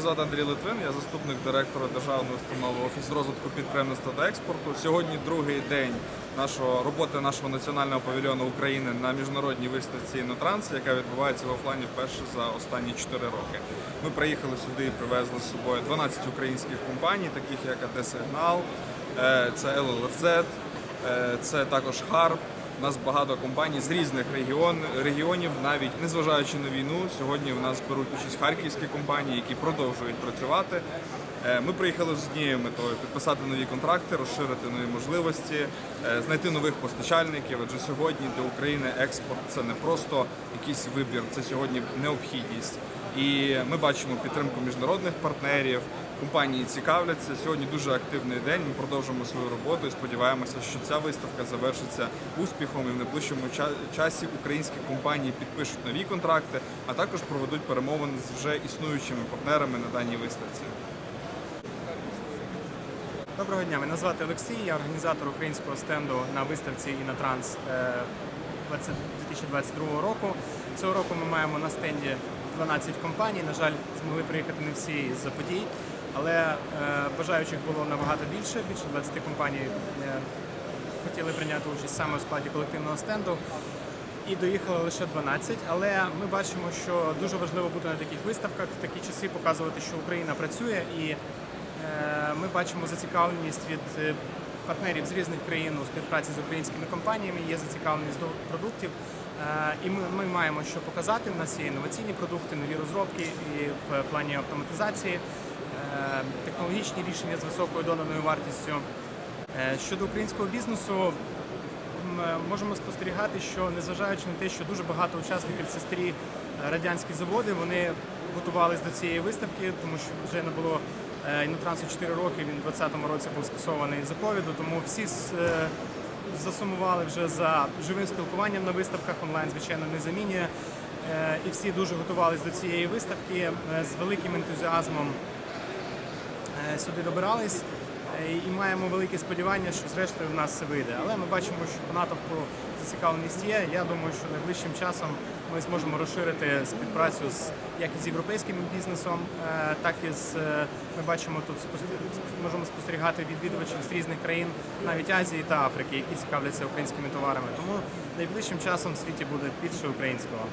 Звати Андрій Литвин, я заступник директора державної установи Офіс розвитку підприємництва та експорту. Сьогодні другий день нашого роботи нашого національного павільйону України на міжнародній виставці «Інотранс», яка відбувається в офлайні вперше за останні 4 роки. Ми приїхали сюди і привезли з собою 12 українських компаній, таких як АД Сигнал, е, це ЛЛРЗ, е, це також Харп. У нас багато компаній з різних регіон, регіонів, навіть незважаючи на війну. Сьогодні в нас беруть участь харківські компанії, які продовжують працювати. Е, Ми приїхали з однією метою підписати нові контракти, розширити нові можливості, е, знайти нових постачальників. Адже сьогодні для України експорт це не просто якийсь вибір, це сьогодні необхідність. І ми бачимо підтримку міжнародних партнерів. Компанії цікавляться. Сьогодні дуже активний день. Ми продовжуємо свою роботу і сподіваємося, що ця виставка завершиться успіхом і в найближчому часі українські компанії підпишуть нові контракти, а також проведуть перемовини з вже існуючими партнерами на даній виставці. Доброго дня, мене звати Олексій, я організатор українського стенду на виставці «Інотранс» е, 20 2022 року. Цього року ми маємо на стенді 12 компаній. На жаль, змогли приїхати не всі з-за подій, але е, бажаючих було набагато більше. Більше 20 компаній е, хотіли прийняти участь саме у складі колективного стенду. І доїхало лише 12, але ми бачимо, що дуже важливо бути на таких виставках в такі часи, показувати, що Україна працює, і е, ми бачимо зацікавленість від партнерів з різних країн у співпраці з українськими компаніями. Є зацікавленість до продуктів, і ми, ми маємо що показати. У нас є інноваційні продукти, нові розробки і в плані автоматизації. е, Технологічні рішення з високою донаною вартістю. Е, Щодо українського бізнесу, м, е, можемо спостерігати, що незважаючи на те, що дуже багато учасників це старі е, радянські заводи, вони готувалися до цієї виставки, тому що вже не було е, інотрансу 4 роки. Він у 2020 році був скасований за ковіду, тому всі е, засумували вже за живим спілкуванням на виставках онлайн, звичайно, не замінює. Е, І всі дуже готувалися до цієї виставки е, з великим ентузіазмом е, сюди добирались і маємо велике сподівання, що зрештою в нас все вийде. Але ми бачимо, що по натовпу зацікавленість є. Я думаю, що найближчим часом ми зможемо розширити співпрацю з як з європейським бізнесом, е, так і з е, ми бачимо тут можемо спостерігати відвідувачів з різних країн, навіть Азії та Африки, які цікавляться українськими товарами. Тому найближчим часом в світі буде більше українського.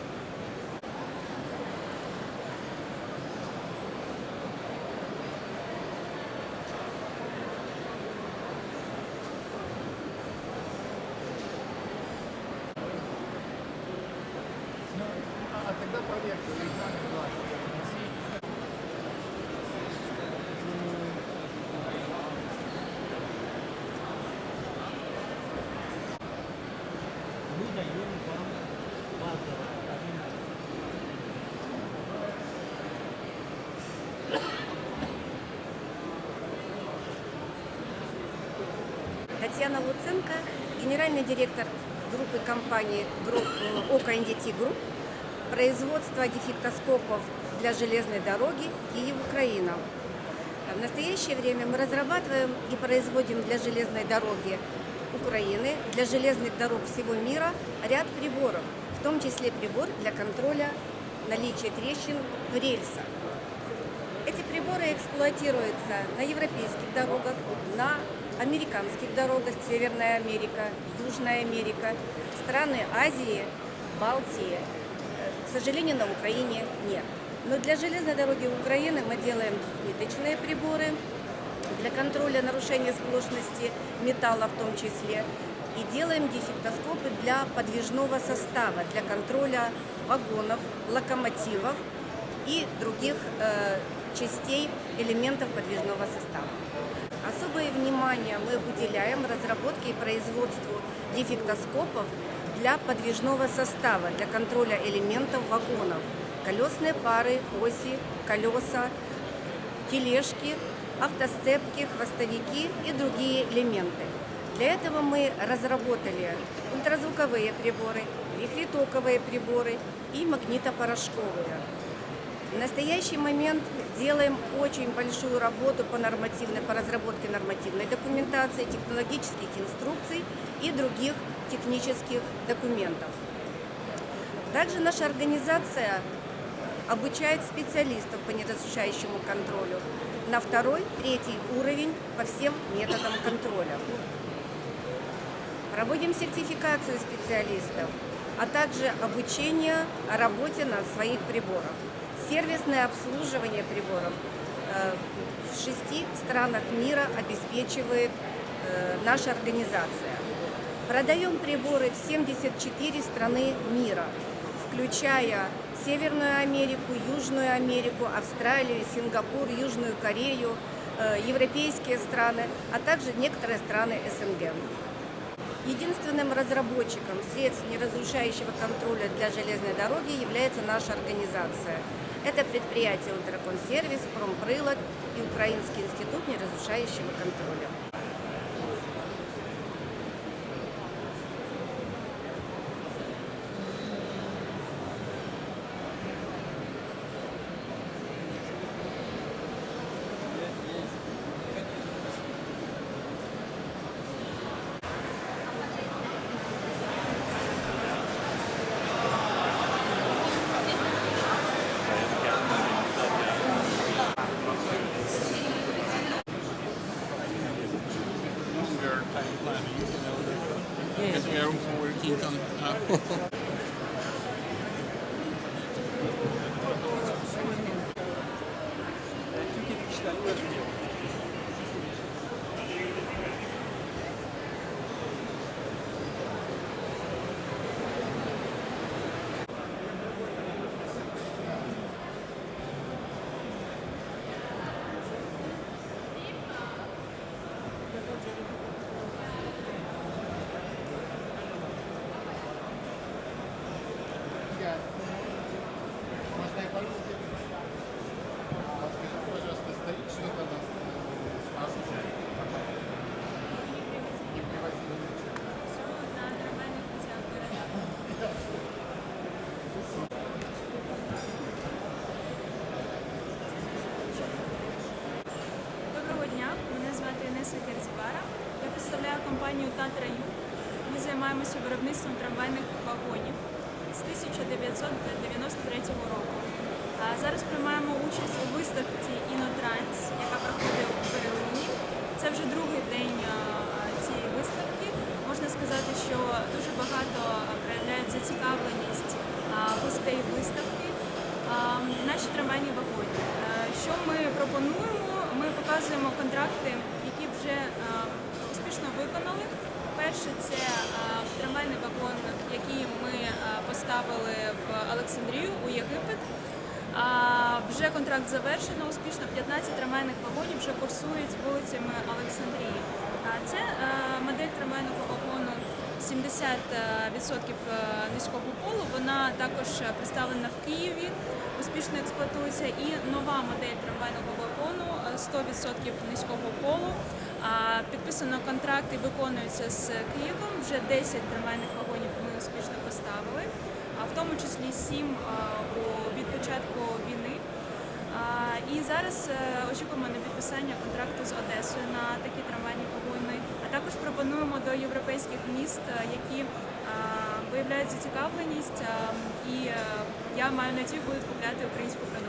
Татьяна Луценко, генеральный директор группы компании групп, э, ОКО НДТ Групп, производство дефектоскопов для железной дороги Киев, Украина. В настоящее время мы разрабатываем и производим для железной дороги Украины, для железных дорог всего мира ряд приборов, в том числе прибор для контроля наличия трещин в рельсах. Эти приборы эксплуатируются на европейских дорогах, на американских дорогах, Северная Америка, Южная Америка, страны Азии, Балтии. К сожалению, на Украине нет. Но для железной дороги Украины мы делаем ниточные приборы для контроля нарушения сплошности металла в том числе. И делаем дефектоскопы для подвижного состава, для контроля вагонов, локомотивов и других э, частей элементов подвижного состава. Особое внимание мы уделяем разработке и производству дефектоскопов для подвижного состава, для контроля элементов вагонов. Колесные пары, оси, колеса, тележки, автосцепки, хвостовики и другие элементы. Для этого мы разработали ультразвуковые приборы, вихритоковые приборы и магнитопорошковые. В настоящий момент делаем очень большую работу по нормативной, по разработке нормативной документации, технологических инструкций и других технических документов. Также наша организация обучает специалистов по неразрушающему контролю на второй, третий уровень по всем методам контроля. Проводим сертификацию специалистов, а также обучение о работе на своих приборах. Сервисное обслуживание приборов э, в шести странах мира обеспечивает э, наша организация. Продаем приборы в 74 страны мира, включая Северную Америку, Южную Америку, Австралию, Сингапур, Южную Корею, э, европейские страны, а также некоторые страны СНГ. Единственным разработчиком средств неразрушающего контроля для железной дороги является наша организация. Это предприятие Ультраконсервис, Промприлад и Украинский институт неразрушающего контроля. working on kann. Наші трамвайні вагоні. Е, Що ми пропонуємо? Ми показуємо контракти, які вже е, успішно виконали. Перше це е, трамвайний вагон, який ми поставили в Олександрію у Єгипет. Вже контракт завершено успішно. 15 трамвайних вагонів вже курсують вулицями Олександрії. Це модель трамвайного вагону 70% е, низького полу. Вона також представлена в Києві, успішно експлуатується. І нова модель трамвайного вагону е, 100% низького полу. Підписано контракт і виконується з Києвом. Вже 10 трамвайних вагонів ми успішно поставили, а в тому числі 7 від початку війни. І зараз е, очікуємо на підписання контракту з Одесою на такі трамвайні вагони. А також пропонуємо до європейських міст, е, які виявляють зацікавленість, і е, я маю надію будуть купляти українську продукцію.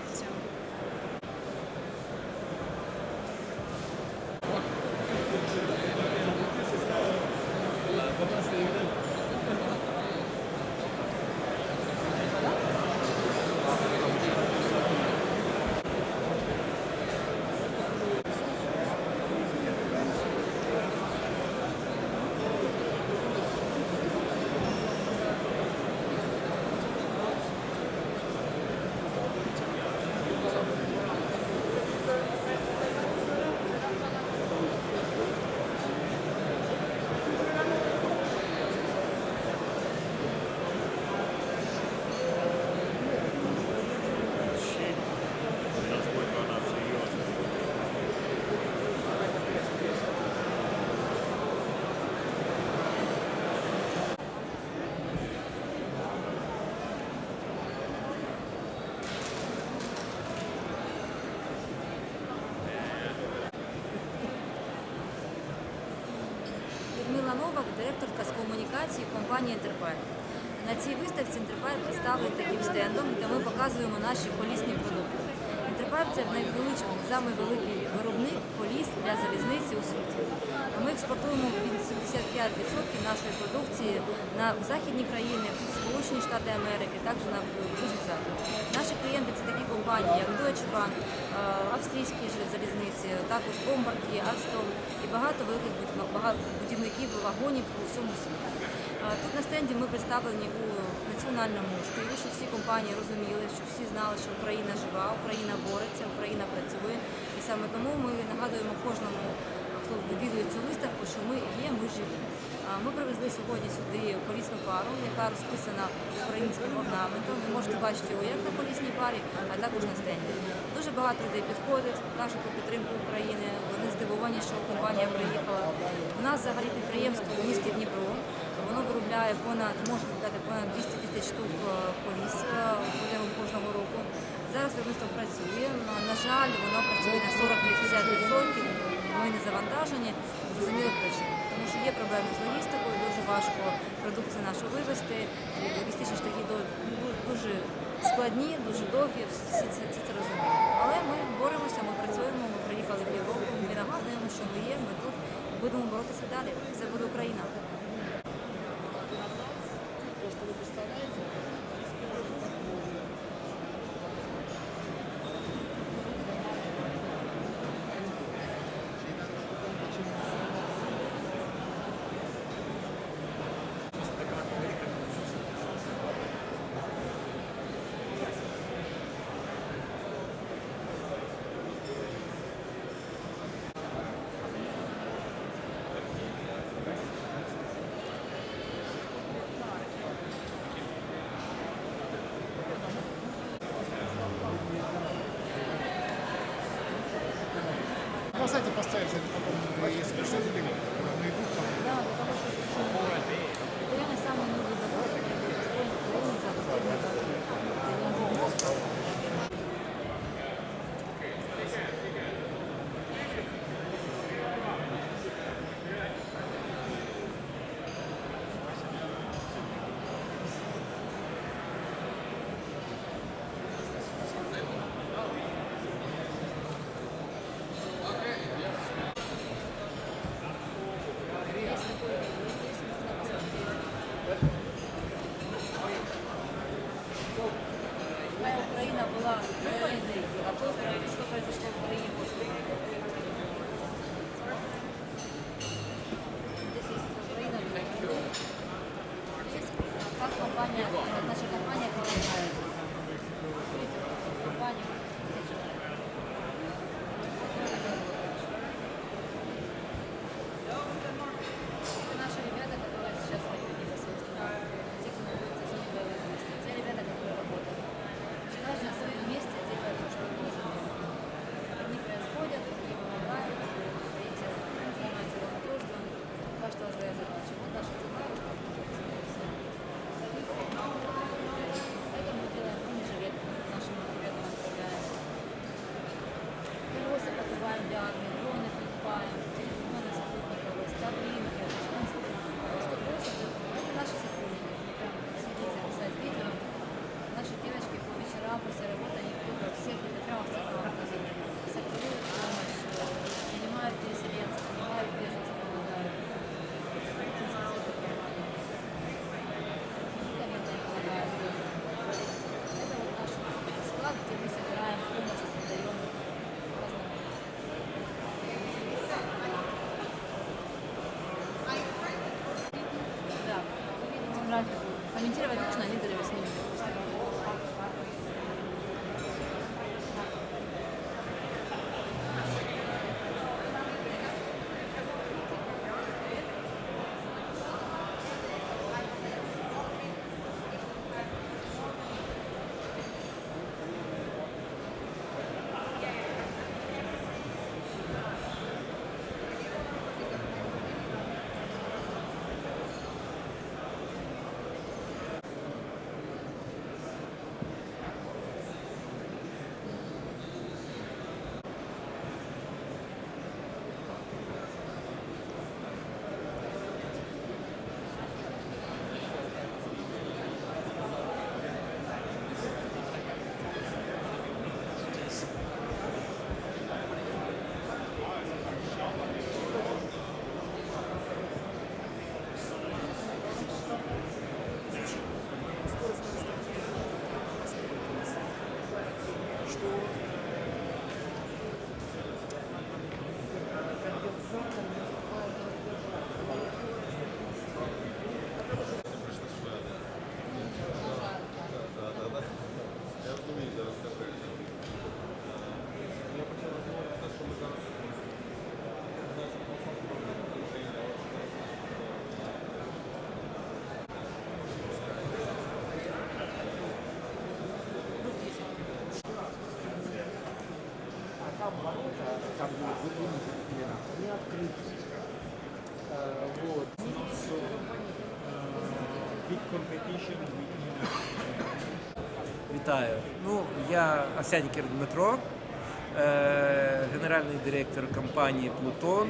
Компанії Інтерпайп. На цій виставці Інтерпайп представлений таким стендом, де ми показуємо наші колісні продукти. Інтерпайп це найвеличий, самий великий виробник коліс для залізниці у світі. Ми експортуємо від 75% нашої продукції на західні країни, в Сполучені Штати Америки, також на Ближній Захід. Наші клієнти це такі компанії, як Deutsche Bank, е, австрійські залізниці, також Bombardier, Alstom і багато великих будівників вагонів у всьому світі. Тут на стенді ми представлені у національному стилі, щоб всі компанії розуміли, щоб всі знали, що Україна жива, Україна бореться, Україна працює. І саме тому ми нагадуємо кожному, хто відвідує цю виставку, що ми є, ми живі. Ми привезли сьогодні сюди колісну пару, яка розписана українським орнаментом. Ви можете бачити його як на колісній парі, а також на стенді. Дуже багато людей підходить, кажуть про підтримку України. Вони здивовані, що компанія приїхала. У нас взагалі підприємство у місті Дніпро. Воно виробляє понад, може виробляти понад 200 тисяч штук е, коліс е, протягом кожного року. Зараз виробництво працює. На- жаль, воно працює на 40-50%. Ми не завантажені зрозумілих причин. Тому що є проблеми з логістикою, дуже важко продукцію нашу вивезти. Логістичні шляхи дуже складні, дуже довгі, всі це, всі це розуміють. Але ми боремося, ми працюємо, ми приїхали в Європу, ми нагадуємо, що ми є, ми тут будемо боротися далі. Це буде Україна. ストロークしたないぞ。pastéis. Вітаю. Ну, я Асянькер Дмитро, е, генеральний директор компанії Плутон.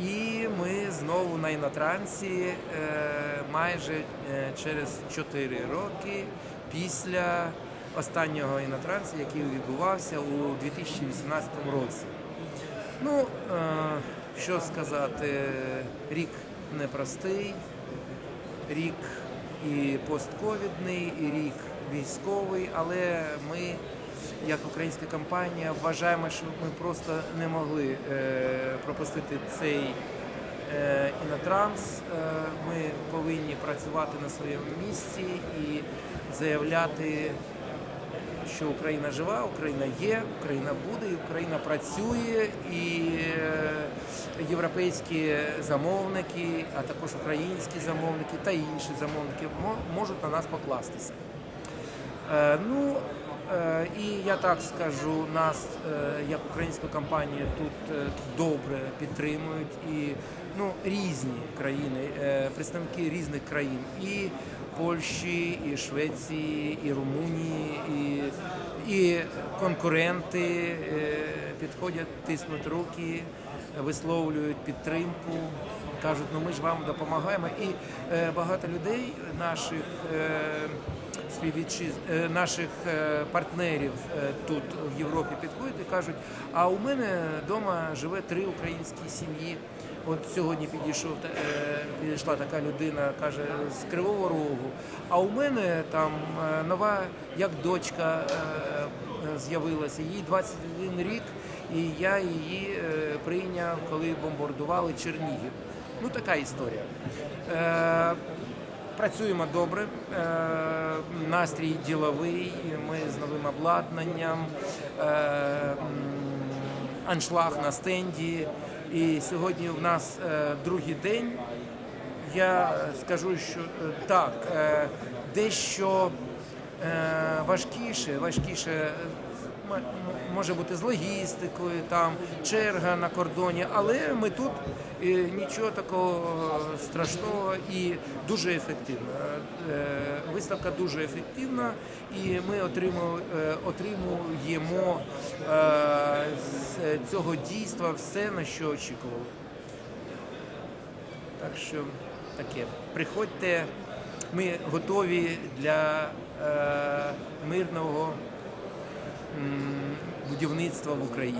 І ми знову на Інотрансі е, майже е, через 4 роки після останнього Інотрансу, який відбувався у 2018 році. Ну, що сказати, рік непростий рік і постковідний, і рік військовий, але ми, як українська компанія, вважаємо, що ми просто не могли е, пропустити цей е, інотранс. Е, ми повинні працювати на своєму місці і заявляти. Що Україна жива, Україна є, Україна буде, Україна працює і європейські замовники, а також українські замовники та інші замовники можуть на нас покластися. Е, ну е, і я так скажу, нас е, як українську компанію тут добре підтримують і ну, різні країни, представники різних країн і Польщі, і Швеції, і Румунії, і і конкуренти підходять, тиснуть руки висловлюють підтримку. Кажуть, ну ми ж вам допомагаємо. І е, багато людей наших е, співвітчиз... е, наших партнерів тут в Європі підходять і кажуть, а у мене вдома живе три українські сім'ї. От сьогодні підійшов та- підійшла така людина, каже, з Кривого Рогу. А у мене там нова, як дочка з'явилася, їй 21 рік, і я її е, прийняв, коли бомбардували Чернігів. Ну така історія. Е, Працюємо добре, е, настрій діловий, ми з новим обладнанням, е, аншлаг на стенді. І сьогодні в нас е, другий день. Я скажу, що е, так, е, дещо важкіше, важкіше може бути з логістикою, там черга на кордоні, але ми тут е, нічого такого страшного і дуже ефективно. Е, Виставка дуже ефективна, і ми отримуємо, е, е, з цього дійства все, на що очікували. Так що таке. Приходьте, ми готові для е, мирного будівництва в Україні.